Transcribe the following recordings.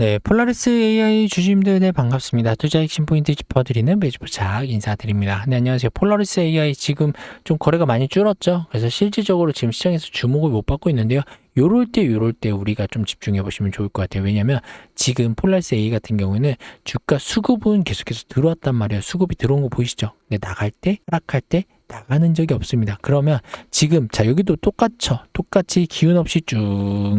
네, 폴라리스 AI 주주님들 네, 반갑습니다. 투자 핵심 포인트 짚어드리는 매주부착 인사드립니다. 네, 안녕하세요. 폴라리스 AI 지금 좀 거래가 많이 줄었죠. 그래서 실질적으로 지금 시장에서 주목을 못 받고 있는데요. 요럴 때 요럴 때 우리가 좀 집중해 보시면 좋을 것 같아요. 왜냐면 지금 폴라리스 AI 같은 경우에는 주가 수급은 계속해서 들어왔단 말이에요. 수급이 들어온 거 보이시죠? 근데 나갈 때, 하락할 때 나가는 적이 없습니다. 그러면 지금 자 여기도 똑같죠. 똑같이 기운 없이 쭉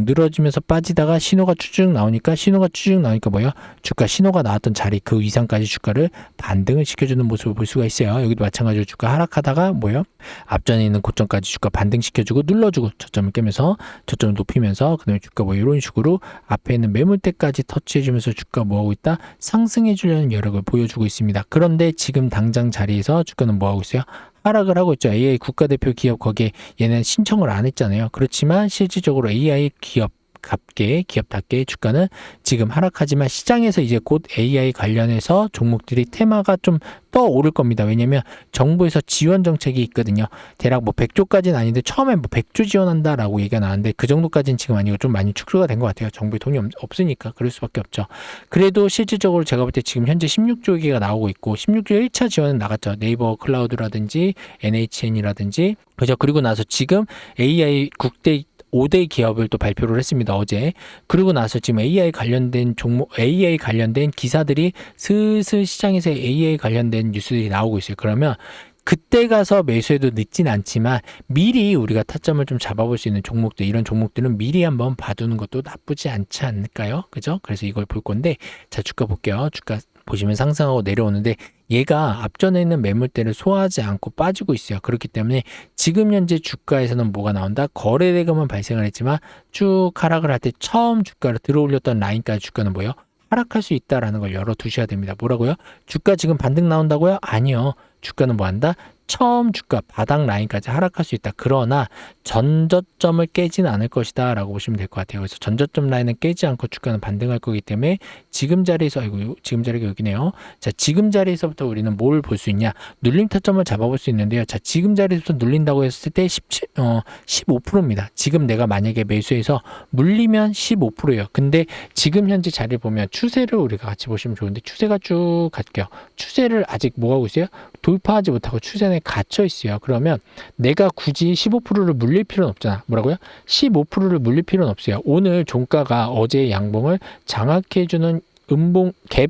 늘어지면서 빠지다가 신호가 쭉쭉 나오니까 신호가 쭉쭉 나오니까 뭐예요? 주가 신호가 나왔던 자리 그 이상까지 주가를 반등을 시켜주는 모습을 볼 수가 있어요. 여기도 마찬가지로 주가 하락하다가 뭐예요? 앞전에 있는 고점까지 주가 반등시켜주고 눌러주고 저점을 깨면서 저점 을 높이면서 그다음에 주가 뭐 이런 식으로 앞에 있는 매물대까지 터치해주면서 주가 뭐하고 있다? 상승해주려는 여력을 보여주고 있습니다. 그런데 지금 당장 자리에서 주가는 뭐하고 있어요? 하락을 하고 있죠. AI 국가대표 기업 거기에 얘는 신청을 안 했잖아요. 그렇지만 실질적으로 AI 기업 갑게 기업답게 주가는 지금 하락하지만 시장에서 이제 곧 AI 관련해서 종목들이 테마가 좀 떠오를 겁니다. 왜냐면 정부에서 지원 정책이 있거든요. 대략 뭐 100조까지는 아닌데 처음에 뭐 100조 지원한다라고 얘기가 나왔는데 그 정도까지는 지금 아니고 좀 많이 축소가 된 것 같아요. 정부에 돈이 없, 없으니까 그럴 수밖에 없죠. 그래도 실질적으로 제가 볼 때 지금 현재 16조 얘기가 나오고 있고 16조 1차 지원은 나갔죠. 네이버 클라우드라든지 NHN이라든지 그죠. 그리고 나서 지금 AI 국대 5대 기업을 또 발표를 했습니다. 어제. 그리고 나서 지금 AI 관련된 종목, AI 관련된 기사들이 슬슬 시장에서 AI 관련된 뉴스들이 나오고 있어요. 그러면 그때 가서 매수해도 늦진 않지만 미리 우리가 타점을 좀 잡아볼 수 있는 종목들 이런 종목들은 미리 한번 봐두는 것도 나쁘지 않지 않을까요? 그죠? 그래서 이걸 볼 건데 자 주가 볼게요. 주가 보시면 상승하고 내려오는데 얘가 앞전에 있는 매물대를 소화하지 않고 빠지고 있어요. 그렇기 때문에 지금 현재 주가에서는 뭐가 나온다? 거래대금은 발생을 했지만 쭉 하락을 할 때 처음 주가를 들어올렸던 라인까지 주가는 뭐예요? 하락할 수 있다라는 걸 열어두셔야 됩니다. 뭐라고요? 주가 지금 반등 나온다고요? 아니요. 주가는 뭐 한다? 처음 주가 바닥 라인까지 하락할 수 있다. 그러나 전저점을 깨지는 않을 것이다 라고 보시면 될 것 같아요. 그래서 전저점 라인은 깨지 않고 주가는 반등할 거기 때문에 지금 자리에서 아이고 지금 자리가 여기네요. 자 지금 자리에서부터 우리는 뭘 볼 수 있냐? 눌림 타점을 잡아볼 수 있는데요. 자 지금 자리에서부터 눌린다고 했을 때 17, 어, 15%입니다. 지금 내가 만약에 매수해서 물리면 15%예요. 근데 지금 현재 자리 보면 추세를 우리가 같이 보시면 좋은데 추세가 쭉 갈게요. 추세를 아직 뭐 하고 있어요? 돌파하지 못하고 추세에 갇혀 있어요. 그러면 내가 굳이 15%를 물릴 필요는 없잖아. 뭐라고요? 15%를 물릴 필요는 없어요. 오늘 종가가 어제의 양봉을 장악해주는 음봉 갭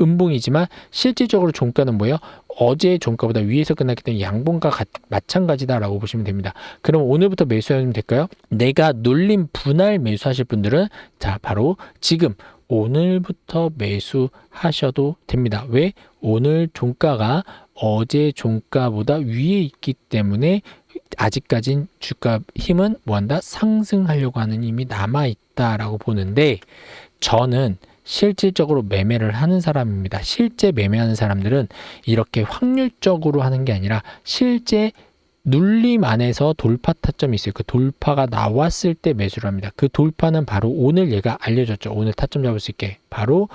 음봉이지만 실질적으로 종가는 뭐예요? 어제의 종가보다 위에서 끝났기 때문에 양봉과 같- 마찬가지다라고 보시면 됩니다. 그럼 오늘부터 매수하면 될까요? 내가 눌림 분할 매수하실 분들은 자 바로 지금 오늘부터 매수하셔도 됩니다. 왜? 오늘 종가가 어제 종가보다 위에 있기 때문에 아직까진 주가 힘은 뭐한다? 상승하려고 하는 힘이 남아 있다라고 보는데 저는 실질적으로 매매를 하는 사람입니다. 실제 매매하는 사람들은 이렇게 확률적으로 하는 게 아니라 실제 눌림 안에서 돌파 타점이 있어요. 그 돌파가 나왔을 때 매수를 합니다. 그 돌파는 바로 오늘 얘가 알려줬죠. 오늘 타점 잡을 수 있게. 바로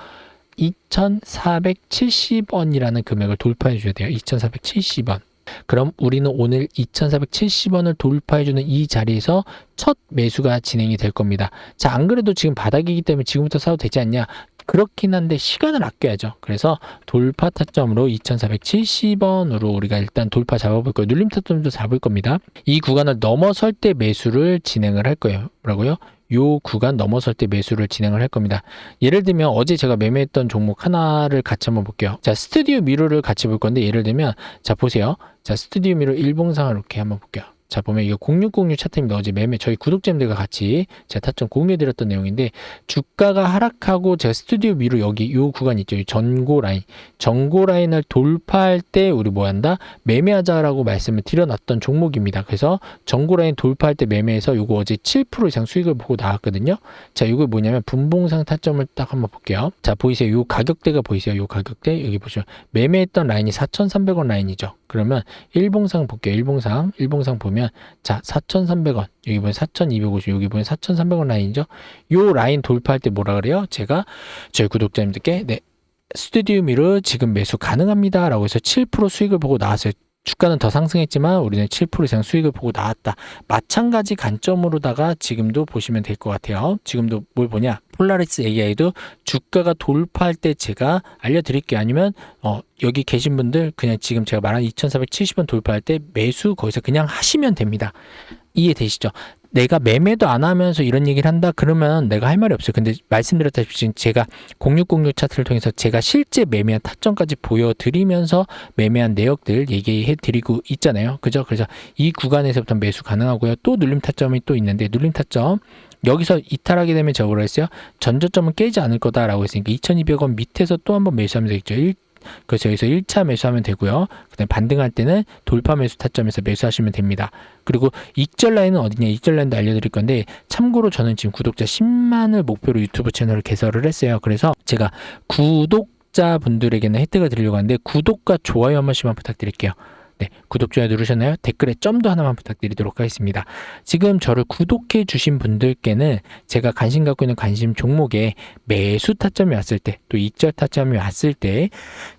2,470원이라는 금액을 돌파해 줘야 돼요. 2,470원. 그럼 우리는 오늘 2,470원을 돌파해주는 이 자리에서 첫 매수가 진행이 될 겁니다. 자, 안 그래도 지금 바닥이기 때문에 지금부터 사도 되지 않냐? 그렇긴 한데 시간을 아껴야죠. 그래서 돌파 타점으로 2,470원으로 우리가 일단 돌파 잡아볼 거예요. 눌림 타점도 잡을 겁니다. 이 구간을 넘어설 때 매수를 진행을 할 거예요. 뭐라고요? 요 구간 넘어설 때 매수를 진행을 할 겁니다. 예를 들면 어제 제가 매매했던 종목 하나를 같이 한번 볼게요. 자, 스튜디오 미러를 같이 볼 건데 예를 들면 자, 보세요. 자, 스튜디오 미러 일봉상을 이렇게 한번 볼게요. 자, 보면 이거 0606 차트입니다. 어제 매매 저희 구독자님들과 같이 제가 타점 공유해 드렸던 내용인데 주가가 하락하고 제가 스튜디오 미러 여기 요 구간 있죠. 이 전고 라인. 전고 라인을 돌파할 때 우리 뭐 한다? 매매하자라고 말씀을 드려놨던 종목입니다. 그래서 전고 라인 돌파할 때 매매해서 요거 어제 7% 이상 수익을 보고 나왔거든요. 자, 이거 뭐냐면 분봉상 타점을 딱 한번 볼게요. 자, 보이세요? 요 가격대가 보이세요? 요 가격대 여기 보시면 매매했던 라인이 4,300원 라인이죠. 그러면 일봉상 볼게요. 일봉상. 일봉상 보면 자, 4,300원. 여기 보면 4,250, 여기 보면 4,300원 라인이죠. 요 라인 돌파할 때 뭐라 그래요? 제가 저희 구독자님들께 네, 스튜디오 미러 지금 매수 가능합니다 라고 해서 7% 수익을 보고 나왔어요. 주가는 더 상승했지만 우리는 7% 이상 수익을 보고 나왔다. 마찬가지 관점으로다가 지금도 보시면 될 것 같아요. 지금도 뭘 보냐? 폴라리스 AI도 주가가 돌파할 때 제가 알려드릴게요. 아니면 어, 여기 계신 분들 그냥 지금 제가 말한 2,470원 돌파할 때 매수 거기서 그냥 하시면 됩니다. 이해되시죠? 내가 매매도 안 하면서 이런 얘기를 한다 그러면 내가 할 말이 없어요. 근데 말씀드렸다시피 제가 0606 차트를 통해서 제가 실제 매매한 타점까지 보여드리면서 매매한 내역들 얘기해 드리고 있잖아요. 그죠? 그래서 이 구간에서부터 매수 가능하고요. 또 눌림 타점이 또 있는데 눌림 타점 여기서 이탈하게 되면 저거 했어요. 전저점은 깨지 않을 거다라고 했으니까 2,200원 밑에서 또 한번 매수하면 되겠죠. 일- 그래서 여기서 1차 매수하면 되고요. 그다음에 반등할 때는 돌파 매수 타점에서 매수하시면 됩니다. 그리고 익절 라인은 어디냐? 익절 라인도 알려드릴 건데 참고로 저는 지금 구독자 10만을 목표로 유튜브 채널을 개설을 했어요. 그래서 제가 구독 자 분들에게는 혜택을 드리려고 하는데 구독과 좋아요 한 번씩만 부탁드릴게요. 네, 구독 좋아요 누르셨나요? 댓글에 점도 하나만 부탁드리도록 하겠습니다. 지금 저를 구독해 주신 분들께는 제가 관심 갖고 있는 관심 종목에 매수 타점이 왔을 때또 익절 타점이 왔을 때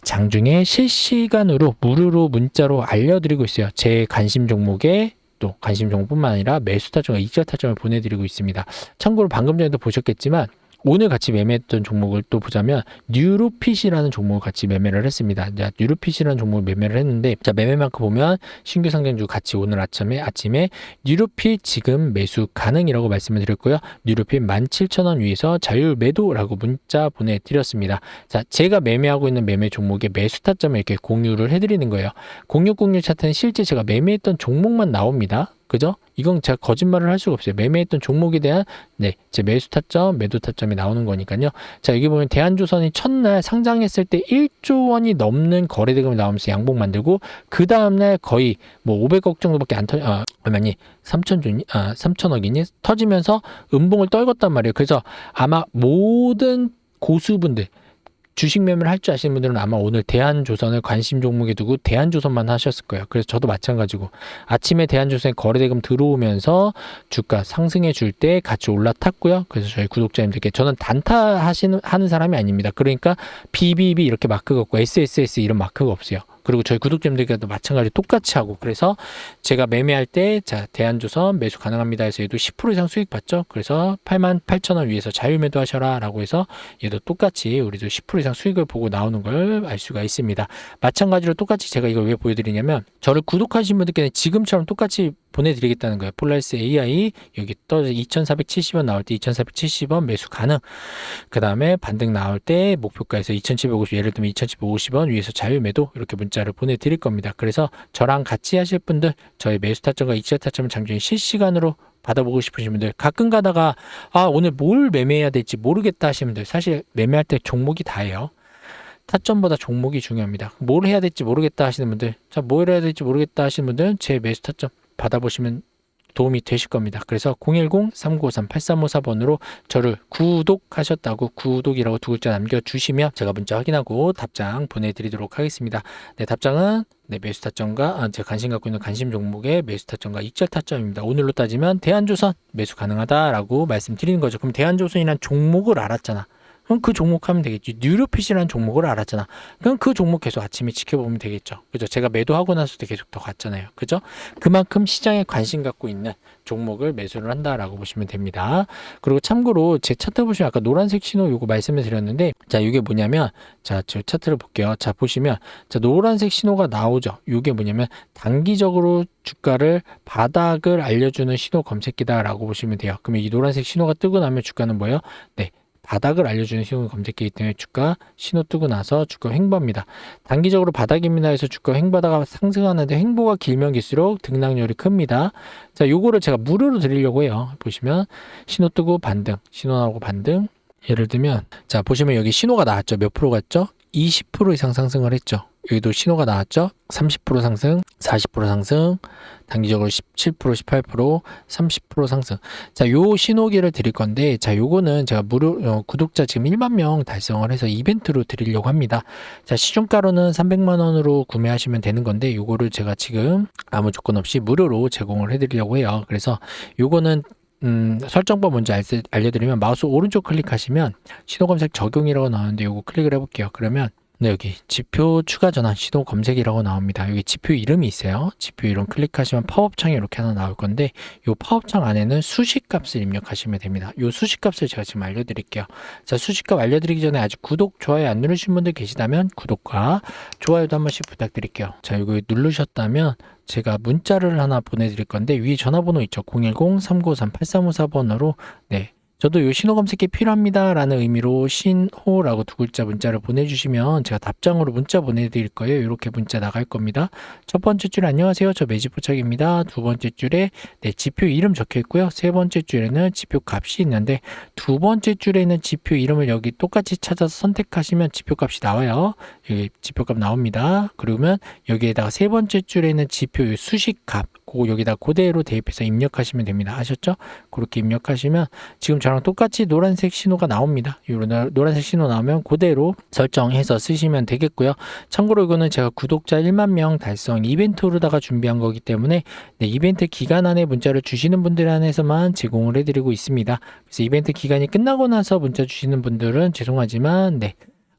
장중에 실시간으로 무료로 문자로 알려드리고 있어요. 제 관심 종목에 또 관심 종목뿐만 아니라 매수 타점과 익절 타점을 보내드리고 있습니다. 참고로 방금 전에도 보셨겠지만 오늘 같이 매매했던 종목을 또 보자면 뉴로핏이라는 종목을 같이 매매를 했습니다. 자, 뉴로핏이라는 종목을 매매를 했는데 자 매매만큼 보면 신규 상장주 같이 오늘 아침에 아침에 뉴로핏 지금 매수 가능이라고 말씀을 드렸고요. 뉴로핏 17,000원 위에서 자율 매도라고 문자 보내 드렸습니다. 자 제가 매매하고 있는 매매 종목의 매수 타점을 이렇게 공유를 해 드리는 거예요. 0606 차트는 실제 제가 매매했던 종목만 나옵니다. 그죠? 이건 제가 거짓말을 할 수가 없어요. 매매했던 종목에 대한 네, 제 매수 타점, 매도 타점이 나오는 거니까요. 자, 여기 보면 대한조선이 첫날 상장했을 때 1조 원이 넘는 거래대금이 나오면서 양봉 만들고 그 다음 날 거의 뭐 500억 정도밖에 안 터, 아, 얼마니? 3천조니? 아, 3천억이니? 터지면서 음봉을 떨궜단 말이에요. 그래서 아마 모든 고수분들 주식 매매를 할 줄 아시는 분들은 아마 오늘 대한조선을 관심 종목에 두고 대한조선만 하셨을 거예요. 그래서 저도 마찬가지고 아침에 대한조선에 거래대금 들어오면서 주가 상승해 줄 때 같이 올라탔고요. 그래서 저희 구독자님들께 저는 단타 하시는 하는 사람이 아닙니다. 그러니까 BBB 이렇게 마크가 없고 SSS 이런 마크가 없어요. 그리고 저희 구독자님들께도 마찬가지로 똑같이 하고 그래서 제가 매매할 때 자 대한조선 매수 가능합니다 해서 얘도 10% 이상 수익 받죠. 그래서 8만 8천 원 위에서 자율 매도 하셔라 라고 해서 얘도 똑같이 우리도 10% 이상 수익을 보고 나오는 걸 알 수가 있습니다. 마찬가지로 똑같이 제가 이걸 왜 보여드리냐면 저를 구독하신 분들께는 지금처럼 똑같이 보내드리겠다는 거예요. 폴라리스 AI 여기 떠 2,470원 나올 때 2,470원 매수 가능. 그 다음에 반등 나올 때 목표가에서 2,750 예를 들면 2,750원 위에서 자율 매도 이렇게 문자 를 보내드릴 겁니다. 그래서 저랑 같이 하실 분들 저희 매수 타점과 익절 타점을 장중에 실시간으로 받아보고 싶으신 분들 가끔 가다가 아 오늘 뭘 매매해야 될지 모르겠다 하시는 분들 사실 매매할 때 종목이 다예요. 타점보다 종목이 중요합니다. 뭘 해야 될지 모르겠다 하시는 분들, 자, 뭘 해야 될지 모르겠다 하시는 분들은 제 매수 타점 받아보시면 도움이 되실 겁니다. 그래서 010-3953-8354번으로 저를 구독하셨다고 구독이라고 두 글자 남겨주시면 제가 문자 확인하고 답장 보내드리도록 하겠습니다. 네, 답장은 네, 매수 타점과 아, 제가 관심 갖고 있는 관심 종목의 매수 타점과 익절 타점입니다. 오늘로 따지면 대한조선 매수 가능하다라고 말씀드리는 거죠. 그럼 대한조선이란 종목을 알았잖아. 그럼 그 종목 하면 되겠지. 뉴로핏이라는 종목을 알았잖아. 그럼 그 종목 계속 아침에 지켜보면 되겠죠. 그죠? 제가 매도하고 때 계속 더 갔잖아요. 그죠? 그만큼 시장에 관심 갖고 있는 종목을 매수를 한다라고 보시면 됩니다. 그리고 참고로 제 차트 보시면 아까 노란색 신호 요거 말씀을 드렸는데 자, 이게 뭐냐면 자, 저 차트를 볼게요. 자, 보시면 자, 노란색 신호가 나오죠. 이게 뭐냐면 단기적으로 주가를 바닥을 알려주는 신호 검색기다라고 보시면 돼요. 그러면 이 노란색 신호가 뜨고 나면 주가는 뭐예요? 네. 바닥을 알려주는 신호 검색기이기 때문에 주가 신호 뜨고 나서 주가 횡보합니다. 단기적으로 바닥입니다 해서 주가 횡보하다가 상승하는데 횡보가 길면 길수록 등락률이 큽니다. 자, 요거를 제가 무료로 드리려고 해요. 보시면 신호 뜨고 반등, 신호 나오고 반등. 예를 들면 자, 보시면 여기 신호가 나왔죠. 몇 프로 갔죠? 20% 이상 상승을 했죠. 여기도 신호가 나왔죠. 30% 상승, 40% 상승, 단기적으로 17%, 18%, 30% 상승. 자, 요 신호기를 드릴 건데, 자, 요거는 제가 무료, 어, 구독자 지금 1만 명 달성을 해서 이벤트로 드리려고 합니다. 자, 시중가로는 300만 원으로 구매하시면 되는 건데, 요거를 제가 지금 아무 조건 없이 무료로 제공을 해드리려고 해요. 그래서 요거는 음, 설정법 먼저 알, 알려 드리면 마우스 오른쪽 클릭하시면 신호 검색 적용이라고 나오는데 요거 클릭을 해볼게요. 그러면 네, 여기 지표 추가 전환 시도 검색이라고 나옵니다. 여기 지표 이름이 있어요. 지표 이름 클릭하시면 팝업 창이 이렇게 하나 나올 건데 이 팝업 창 안에는 수식 값을 입력하시면 됩니다. 이 수식 값을 제가 지금 알려드릴게요. 자, 수식 값 알려드리기 전에 아직 구독, 좋아요 안 누르신 분들 계시다면 구독과 좋아요도 한 번씩 부탁드릴게요. 자, 이거 누르셨다면 제가 문자를 하나 보내드릴 건데 위에 전화번호 있죠. 010-3953-8354번으로 네. 저도 요 신호 검색기 필요합니다. 라는 의미로 신호라고 두 글자 문자를 보내주시면 제가 답장으로 문자 보내드릴 거예요. 이렇게 문자 나갈 겁니다. 첫 번째 줄에 안녕하세요. 저 매직포착입니다. 두 번째 줄에 네, 지표 이름 적혀 있고요. 세 번째 줄에는 지표 값이 있는데 두 번째 줄에는 지표 이름을 여기 똑같이 찾아서 선택하시면 지표 값이 나와요. 여기 지표 값 나옵니다. 그러면 여기에다가 세 번째 줄에는 지표 요 수식 값, 그거 여기다 그대로 대입해서 입력하시면 됩니다. 아셨죠? 그렇게 입력하시면 지금 저랑 똑같이 노란색 신호가 나옵니다. 요런 노란색 신호 나오면 그대로 설정해서 쓰시면 되겠고요. 참고로 이거는 제가 구독자 1만 명 달성 이벤트로다가 준비한 거기 때문에 네, 이벤트 기간 안에 문자를 주시는 분들 한해서만 제공을 해드리고 있습니다. 그래서 이벤트 기간이 끝나고 나서 문자 주시는 분들은 죄송하지만 네.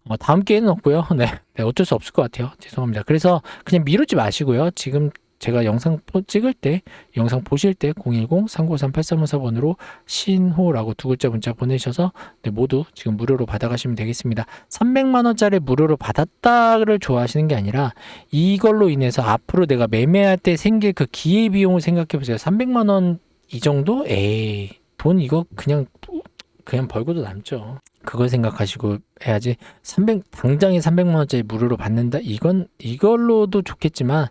어, 다음 기회는 없고요. 네, 네, 어쩔 수 없을 것 같아요. 죄송합니다. 그래서 그냥 미루지 마시고요. 지금 제가 영상 포- 찍을 때, 영상 보실 때 010-3953-8354번으로 신호라고 두 글자 문자 보내셔서 네, 모두 지금 무료로 받아가시면 되겠습니다. 300만 원짜리 무료로 받았다를 좋아하시는 게 아니라 이걸로 인해서 앞으로 내가 매매할 때 생길 그 기회 비용을 생각해 보세요. 300만 원 이 정도? 에이, 돈 이거 그냥 그냥 벌고도 남죠. 그걸 생각하시고 해야지 300 당장에 300만 원짜리 무료로 받는다. 이건 이걸로도 좋겠지만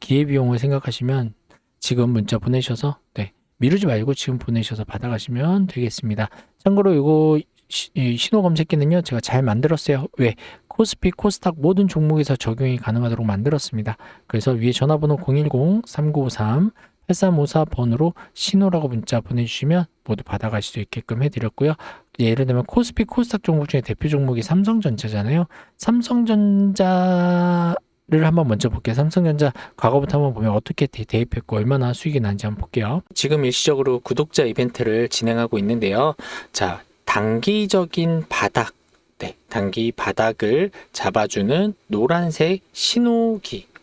기회 비용을 생각하시면 지금 문자 보내셔서 네. 미루지 말고 지금 보내셔서 받아가시면 되겠습니다. 참고로 이거 신호 검색기는요 제가 잘 만들었어요. 왜 코스피, 코스닥 모든 종목에서 적용이 가능하도록 만들었습니다. 그래서 위에 전화번호 010-3953 8354번으로 신호라고 문자 보내주시면 모두 받아갈 수 있게끔 해드렸고요. 예를 들면 코스피, 코스닥 종목 중에 대표 종목이 삼성전자잖아요. 삼성전자 를 한번 먼저 볼게요. 삼성전자 과거부터 한번 보면 어떻게 대, 대입했고 얼마나 수익이 난지 한번 볼게요. 지금 일시적으로 구독자 이벤트를 진행하고 있는데요. 자, 단기적인 바닥, 네, 단기 바닥을 잡아주는 노란색 신호기.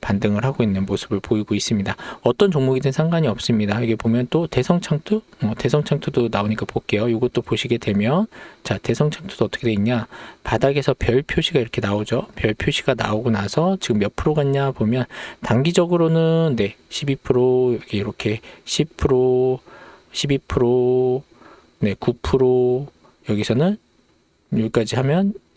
반등을 하고 있는 모습을 보이고 있습니다. 어떤 종목이든 상관이 없습니다. 이게 보면 또 대성창투, 어, 대성창투도 나오니까 볼게요. 이것도 보시게 되면 자 대성창투도 어떻게 돼 있냐? 바닥에서 별 표시가 이렇게 나오죠. 별 표시가 나오고 나서 지금 몇 프로 갔냐 보면 단기적으로는 네 12% 여기 이렇게 10% 12%네 9% 여기서는 여기까지 하면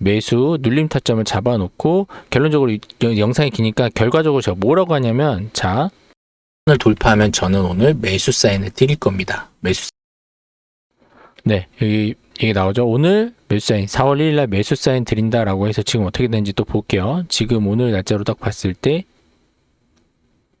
매수 눌림 타점을 잡아놓고 결론적으로 이 영상이 기니까 결과적으로 제가 뭐라고 하냐면 자을 돌파하면 저는 오늘 매수 사인을 드릴 겁니다. 매수 네 여기 이게 나오죠. 오늘 매수 사인 4월 1일 날 매수 사인 드린다라고 해서 지금 어떻게 되는지 또 볼게요. 지금 오늘 날짜로 딱 봤을 때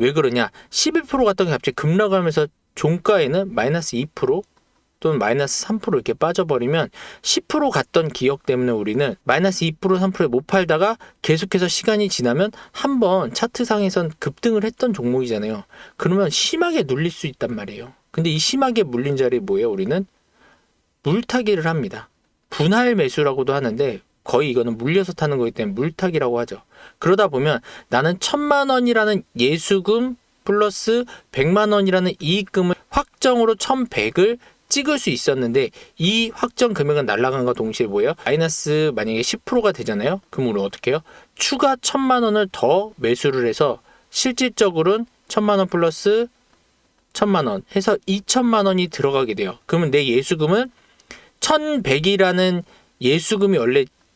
왜 그러냐? 11% 갔던 게 갑자기 급락하면서 종가에는 마이너스 2% 또는 마이너스 3% 이렇게 빠져버리면 10% 갔던 기억 때문에 우리는 마이너스 2% 3%에 못 팔다가 계속해서 시간이 지나면 한번 차트상에선 급등을 했던 종목이잖아요. 그러면 심하게 눌릴 수 있단 말이에요. 근데 이 심하게 물린 자리에 뭐예요? 우리는 물타기를 합니다. 분할 매수라고도 하는데 거의 이거는 물려서 타는 거기 때문에 물타기라고 하죠. 그러다 보면 나는 천만 원이라는 예수금 플러스 백만 원이라는 이익금을 확정으로 천백을 찍을 수 있었는데 이 확정 금액은 날라간과 동시에 뭐예요? 마이너스 만약에 10%가 되잖아요. 그럼 우리 어떻게 해요? 추가 천만 원을 더 매수를 해서 실질적으로는 천만 원 플러스 천만 원 해서 2천만 원이 들어가게 돼요. 그러면 내 예수금은 1100이라는 예수금이 원래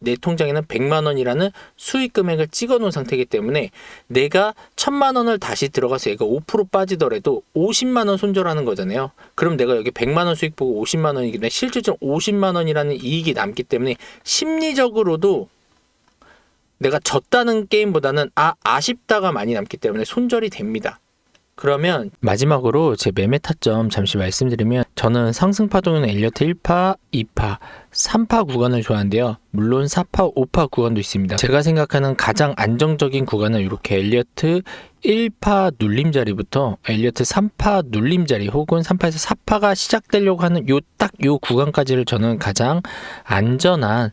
내 통장에는 100만 원이라는 수익 금액을 찍어 놓은 상태이기 때문에 내가 1000만 원을 다시 들어가서 얘가 5% 빠지더라도 50만 원 손절하는 거잖아요. 그럼 내가 여기 100만 원 수익 보고 50만 원이기 때문에 실질적으로 50만 원이라는 이익이 남기 때문에 심리적으로도 내가 졌다는 게임보다는 아 아쉽다가 많이 남기 때문에 손절이 됩니다. 그러면 마지막으로 제 매매 타점 잠시 말씀드리면 저는 상승 파동은 엘리어트 1파, 2파, 3파 구간을 좋아하는데요. 물론 4파, 5파 구간도 있습니다. 제가 생각하는 가장 안정적인 구간은 이렇게 엘리어트 1파 눌림자리부터 엘리어트 3파 눌림자리 혹은 3파에서 4파가 시작되려고 하는 요 딱요 구간까지를 저는 가장 안전한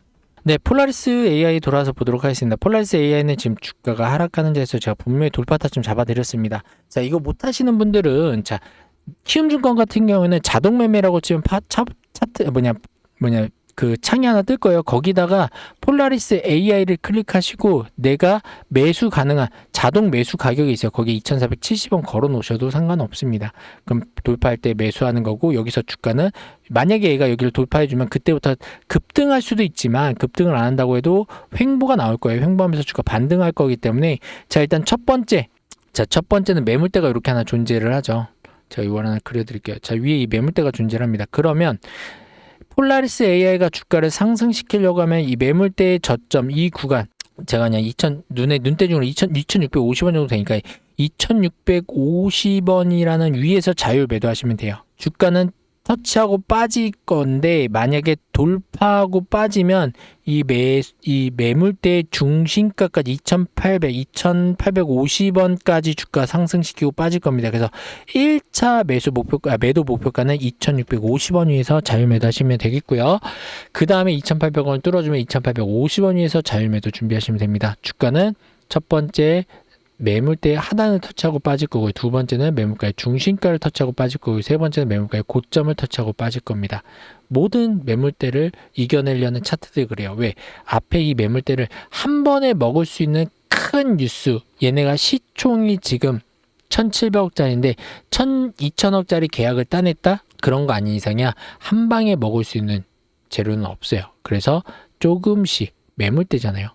네, 폴라리스 AI 돌아와서 보도록 하겠습니다. 폴라리스 AI는 지금 주가가 하락하는 자에서 제가 분명히 돌파 타점 잡아드렸습니다. 자, 이거 못 하시는 분들은 자, 키움증권 같은 경우에는 자동 매매라고 치면 파, 차, 차트 뭐냐 뭐냐 그 창이 하나 뜰 거예요. 거기다가 폴라리스 AI를 클릭하시고 내가 매수 가능한 자동 매수 가격이 있어요. 거기 2,470원 걸어 놓으셔도 상관없습니다. 그럼 돌파할 때 매수하는 거고 여기서 주가는 만약에 얘가 여기를 돌파해 주면 그때부터 급등할 수도 있지만 급등을 안 한다고 해도 횡보가 나올 거예요. 횡보하면서 주가 반등할 거기 때문에 자 일단 첫 번째 자 첫 번째는 매물대가 이렇게 하나 존재를 하죠. 자 이거 하나 그려드릴게요. 자 위에 이 매물대가 존재를 합니다. 그러면 폴라리스 AI가 주가를 상승시키려고 하면 이 매물대의 저점 이 구간 제가 그냥 2000 눈에 눈대중으로 2000 2650원 정도 되니까 2650원이라는 위에서 자율 매도하시면 돼요. 주가는 터치하고 빠질 건데 만약에 돌파하고 빠지면 이 매 이 매물대 중심가까지 2,800, 2,850원까지 주가 상승시키고 빠질 겁니다. 그래서 1차 매수 목표가 아, 매도 목표가는 2,650원 위에서 자율 매도 하시면 되겠고요. 그 다음에 2,800원을 뚫어주면 2,850원 위에서 자율 매도 준비하시면 됩니다. 주가는 첫 번째 매물대 하단을 터치하고 빠질 거고요. 두 번째는 매물가의 중심가를 터치하고 빠질 거고요. 세 번째는 매물가의 고점을 터치하고 빠질 겁니다. 모든 매물대를 이겨내려는 차트들이 그래요. 왜? 앞에 이 매물대를 한 번에 먹을 수 있는 큰 뉴스. 얘네가 시총이 지금 1,700억짜리인데 1,000, 2,000억짜리 계약을 따냈다? 그런 거 아닌 이상이야. 한 방에 먹을 수 있는 재료는 없어요. 그래서 조금씩 매물대잖아요.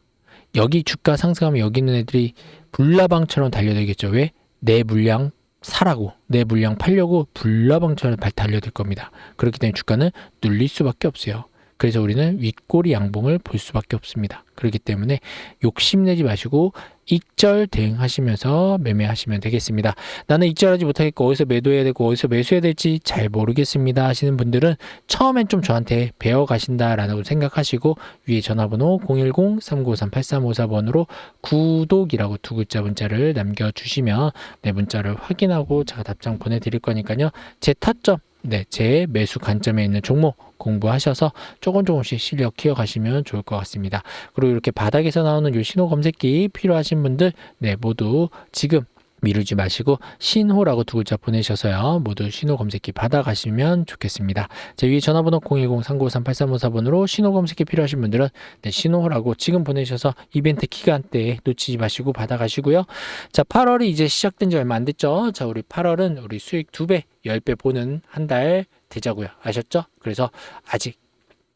여기 주가 상승하면 여기 있는 애들이 불나방처럼 달려들겠죠. 왜? 내 물량 사라고 내 물량 팔려고 불나방처럼 발 달려들 겁니다. 그렇기 때문에 주가는 눌릴 수밖에 없어요. 그래서 우리는 윗꼬리 양봉을 볼 수밖에 없습니다. 그렇기 때문에 욕심내지 마시고 익절 대응하시면서 매매하시면 되겠습니다. 나는 익절하지 못하겠고 어디서 매도해야 되고 어디서 매수해야 될지 잘 모르겠습니다 하시는 분들은 처음엔 좀 저한테 배워 가신다라고 생각하시고 위에 전화번호 010-3953-8354번으로 구독이라고 두 글자 문자를 남겨주시면 내 문자를 확인하고 제가 답장 보내드릴 거니까요. 제 타점 네, 제 매수 관점에 있는 종목 공부하셔서 조금 조금씩 실력 키워가시면 좋을 것 같습니다. 그리고 이렇게 바닥에서 나오는 요 신호 검색기 필요하신 분들, 네, 모두 지금 미루지 마시고 신호라고 두 글자 보내셔서요. 모두 신호 검색기 받아가시면 좋겠습니다. 제 위에 전화번호 010-3953-8354번으로 신호 검색기 필요하신 분들은 네, 신호라고 지금 보내셔서 이벤트 기간 때 놓치지 마시고 받아가시고요. 자, 8월이 이제 시작된 지 얼마 안 됐죠? 자, 우리 8월은 우리 수익 2배, 10배 보는 한 달 되자고요. 아셨죠? 그래서 아직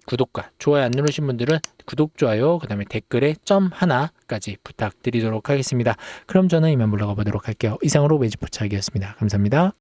구독과 좋아요 안 누르신 분들은 구독, 좋아요, 그 다음에 댓글에 점 하나까지 부탁드리도록 하겠습니다. 그럼 저는 이만 물러가 보도록 할게요. 이상으로 매지포착이었습니다. 감사합니다.